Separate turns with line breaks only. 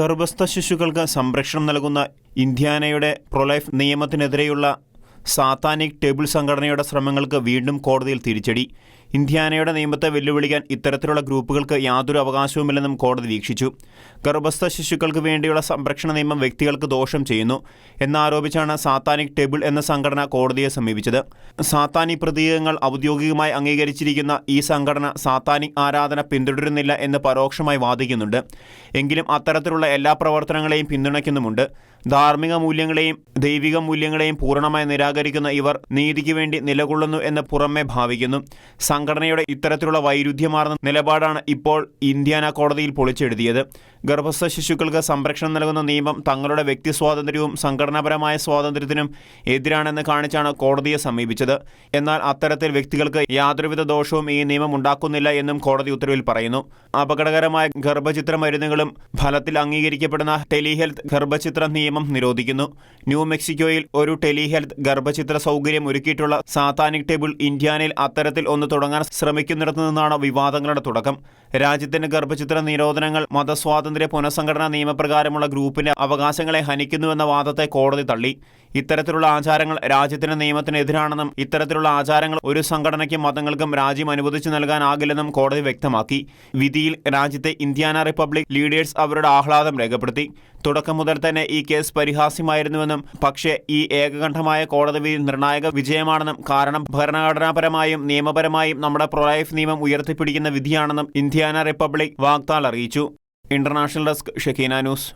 ഗർഭസ്ഥ ശിശുക്കൾക്ക് സംരക്ഷണം നൽകുന്ന ഇന്ത്യാനയുടെ പ്രൊലൈഫ് നിയമത്തിനെതിരെയുള്ള സാത്താനിക് ടേബിൾ സംഘടനയുടെ ശ്രമങ്ങൾക്ക് വീണ്ടും കോടതിയിൽ തിരിച്ചടി. ഇന്ത്യാനയുടെ നിയമത്തെ വെല്ലുവിളിക്കാൻ ഇത്തരത്തിലുള്ള ഗ്രൂപ്പുകൾക്ക് യാതൊരു അവകാശവുമില്ലെന്നും കോടതി വീക്ഷിച്ചു. ഗർഭസ്ഥ ശിശുക്കൾക്ക് വേണ്ടിയുള്ള സംരക്ഷണ നിയമം വ്യക്തികൾക്ക് ദോഷം ചെയ്യുന്നു എന്നാരോപിച്ചാണ് സാത്താനിക് ടേബിൾ എന്ന സംഘടന കോടതിയെ സമീപിച്ചത്. സാത്താനി പ്രതീകങ്ങൾ ഔദ്യോഗികമായി അംഗീകരിച്ചിരിക്കുന്ന ഈ സംഘടന സാത്താനിക് ആരാധന പിന്തുടരുന്നില്ല എന്ന് പരോക്ഷമായി വാദിക്കുന്നുണ്ട്. എങ്കിലും അത്തരത്തിലുള്ള എല്ലാ പ്രവർത്തനങ്ങളെയും പിന്തുണയ്ക്കുന്നുമുണ്ട്. ധാർമ്മിക മൂല്യങ്ങളെയും ദൈവിക മൂല്യങ്ങളെയും പൂർണമായി നിരാകരിക്കുന്ന ഇവർ നീതിക്ക് വേണ്ടി നിലകൊള്ളുന്നു എന്ന് പുറമെ ഭാവിക്കുന്നു. സംഘടനയുടെ ഇത്തരത്തിലുള്ള വൈരുദ്ധ്യമാർന്ന നിലപാടാണ് ഇപ്പോൾ ഇന്ത്യാന കോടതിയിൽ പൊളിച്ചെഴുതിയത്. ഗർഭസ്ഥ ശിശുക്കൾക്ക് സംരക്ഷണം നൽകുന്ന നിയമം തങ്ങളുടെ വ്യക്തി സ്വാതന്ത്ര്യവും സംഘടനാപരമായ സ്വാതന്ത്ര്യത്തിനും എതിരാണെന്ന് കാണിച്ചാണ് കോടതിയെ സമീപിച്ചത്. എന്നാൽ അത്തരത്തിൽ വ്യക്തികൾക്ക് യാതൊരുവിധ ദോഷവും ഈ നിയമം ഉണ്ടാക്കുന്നില്ല എന്നും കോടതി ഉത്തരവിൽ പറയുന്നു. അപകടകരമായ ഗർഭചിത്ര മരുന്നുകളും ഫലത്തിൽ അംഗീകരിക്കപ്പെടുന്ന ടെലിഹെൽത്ത് ഗർഭചിത്ര നിയമം നിരോധിക്കുന്നു. ന്യൂ മെക്സിക്കോയിൽ ഒരു ടെലിഹെൽത്ത് ഗർഭചിത്ര സൗകര്യം ഒരുക്കിയിട്ടുള്ള സാത്താനിക് ടേബിൾ ഇന്ത്യാനയിൽ അത്തരത്തിൽ ഒന്ന് തുടങ്ങാൻ ശ്രമിക്കുന്നിടത്തു നിന്നാണ് വിവാദങ്ങളുടെ തുടക്കം. രാജ്യത്തിന്റെ ഗർഭചിത്ര നിരോധനങ്ങൾ മതസ്വാതന്ത്ര്യ പുനഃസംഘടനാ നിയമപ്രകാരമുള്ള ഗ്രൂപ്പിന്റെ അവകാശങ്ങളെ ഹനിക്കുന്നുവെന്ന വാദത്തെ കോടതി തള്ളി. ഇത്തരത്തിലുള്ള ആചാരങ്ങൾ രാജ്യത്തിന്റെ നിയമത്തിനെതിരാണെന്നും ഇത്തരത്തിലുള്ള ആചാരങ്ങൾ ഒരു സംഘടനയ്ക്കും മതങ്ങൾക്കും രാജ്യം അനുവദിച്ചു നൽകാനാകില്ലെന്നും കോടതി വ്യക്തമാക്കി. വിധിയിൽ രാജ്യത്തെ ഇന്ത്യാന റിപ്പബ്ലിക് ലീഡേഴ്സ് അവരുടെ ആഹ്ലാദം രേഖപ്പെടുത്തി. തുടക്കം മുതൽ തന്നെ ഈ കേസ് പരിഹാസ്യമായിരുന്നുവെന്നും പക്ഷേ ഈ ഏകകണ്ഠമായ കോടതി വിധി നിർണായക വിജയമാണെന്നും കാരണം ഭരണഘടനാപരമായും നിയമപരമായും നമ്മുടെ പ്രൊലൈഫ് നിയമം ഉയർത്തിപ്പിടിക്കുന്ന വിധിയാണെന്നും ഇന്ത്യാന റിപ്പബ്ലിക് വാഗ്ദാൽ അറിയിച്ചു. International desk Shekinah news